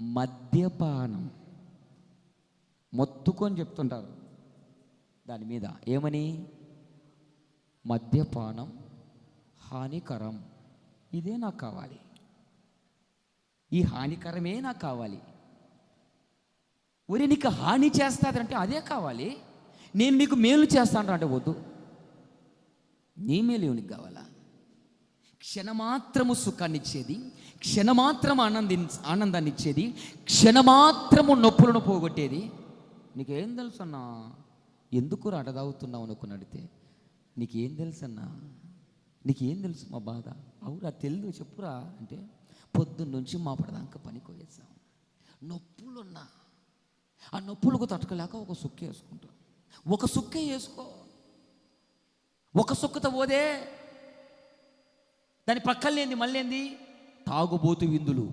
మద్యపానం. మొత్తుకొని చెప్తుంటారు. దాని మీద ఏమని? మద్యపానం హానికరం. ఇదే నాకు కావాలి. ఈ హానికరమే నాకు కావాలి. ఒరే నీకు హాని చేస్తాదంటే అదే కావాలి. నేను మీకు మేలు చేస్తాను అంటే వద్దు. నీ మేలు నీకు కావాలా? క్షణమాత్రము సుఖాన్నిచ్చేది క్షణమాత్రము ఆనంది ఆనందాన్ని ఇచ్చేది క్షణమాత్రము నొప్పులను పోగొట్టేది. నీకేం తెలుసు అన్నా ఎందుకు అట అనుకుని అడిగితే నీకేం తెలుసు అన్నా నీకేం తెలుసు మా బాధ? అవురా తెలియదు చెప్పురా అంటే పొద్దున్న నుంచి మా పడదాకా పనికి పోయేసాం నొప్పులున్నా. ఆ నొప్పులకు తట్టుకోలేక ఒక సుక్క వేసుకుంటాం. ఒక సుక్కే వేసుకో. ఒక సుక్కతో పోదే. దాని పక్కలేంది మళ్ళీ ఏంది తాగుబోతు విందులు.